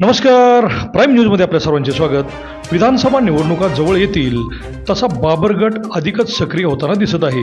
नमस्कार. प्राईम न्यूजमध्ये आपल्या सर्वांचे स्वागत. विधानसभा निवडणुका जवळ येतील तसा बाबरगट अधिकच सक्रिय होताना दिसत आहे.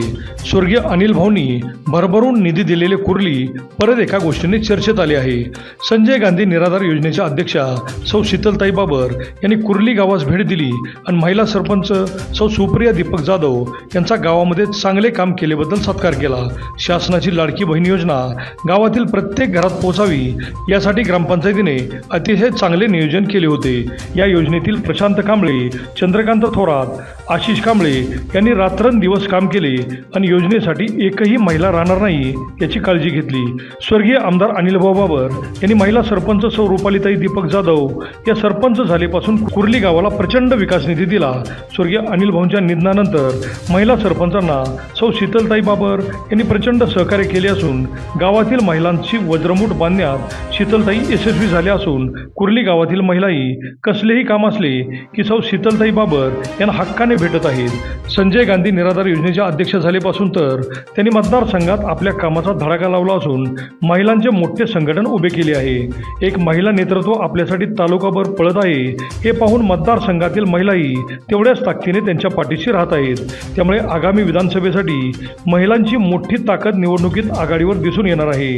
स्वर्गीय अनिल भाऊंनी भरभरून निधी दिलेले कुर्ली परत एका गोष्टीने चर्चेत आले आहे. संजय गांधी निराधार योजनेच्या अध्यक्षा सौ शीतलताई बाबर यांनी कुर्ली गावास भेट दिली आणि महिला सरपंच सौ सुप्रिया दीपक जाधव यांचा गावामध्ये चांगले काम केल्याबद्दल सत्कार केला. शासनाची लाडकी बहीण योजना गावातील प्रत्येक घरात पोहोचावी यासाठी ग्रामपंचायतीने अतिशय चांगले नियोजन केले होते. या योजनेतील प्रशांत कांबळे चंद्रकांत थोरात आशिष कांबळे यांनी रात्रंदिवस काम केले आणि योजनेसाठी एकही महिला राहणार नाही याची काळजी घेतली. स्वर्गीय आमदार अनिलभाऊ बाबर यांनी महिला सरपंच सौ रुपालीताई दीपक जाधव या सरपंच झालेपासून कुर्ली गावाला प्रचंड विकास निधी दिला. स्वर्गीय अनिल भाऊंच्या निधनानंतर महिला सरपंचांना सौ शीतलताई बाबर यांनी प्रचंड सहकार्य केले असून गावातील महिलांची वज्रमूठ बांधण्यात शीतलताई यशस्वी झाल्या असून कुर्ली गावातील महिलाही कसलेही काम असले की सौ शीतलताई बाबर यांना हक्काने भेटत आहेत. संजय गांधी निराधार योजनेच्या अध्यक्ष झालेपासून तर त्यांनी मतदारसंघात आपल्या कामाचा धडाका लावला असून महिलांचे मोठे संघटन उभे केले आहे. एक महिला नेतृत्व आपल्यासाठी तालुकाभर पळत आहे. हे पाहून मतदारसंघातील महिलाही तेवढ्याच ताकदीने त्यांच्या पाठीशी राहत आहेत. त्यामुळे आगामी विधानसभेसाठी महिलांची मोठी ताकद निवडणुकीत आघाडीवर दिसून येणार आहे.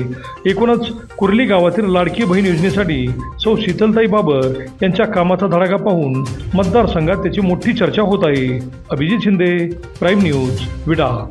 एकूणच कुर्ली गावातील लाडकी बहीण योजनेसाठी सौ शीतलताई बाबर यांच्या कामाचा धडाका पाहून मतदारसंघात त्याची मोठी चर्चा होत आहे. अभिजित शिंदे प्राईम न्यूज विडा.